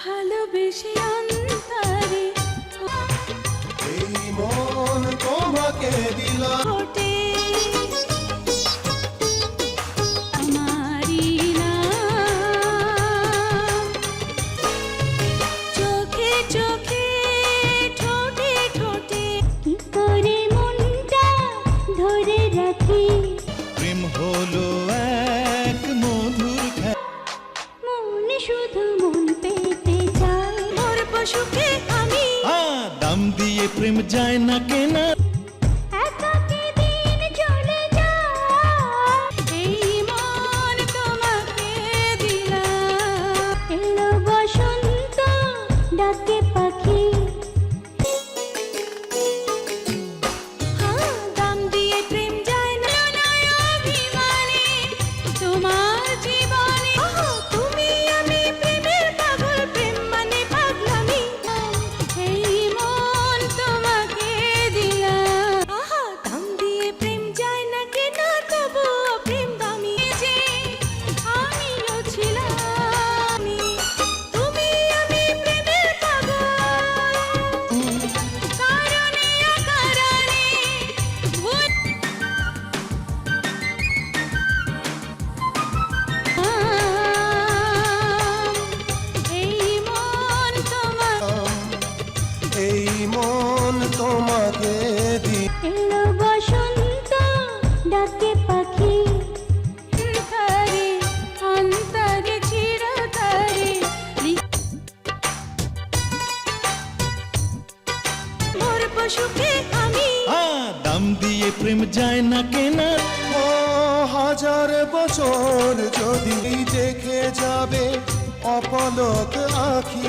ভালোবেসে অন্তরে এই মন তোমাকে দিলাম। মোর পশুকে আমি দাম দিয়ে প্রেম যায় না কেনা তোমাকে এলো বসন্ত ডাকে পাখি। তারে অন্তরে চিরতরে। মোর পশুকে আমি দাম দিয়ে প্রেম যায় না কেনা ও হাজার বছর যদি দেখে যাবে অপলক আখি।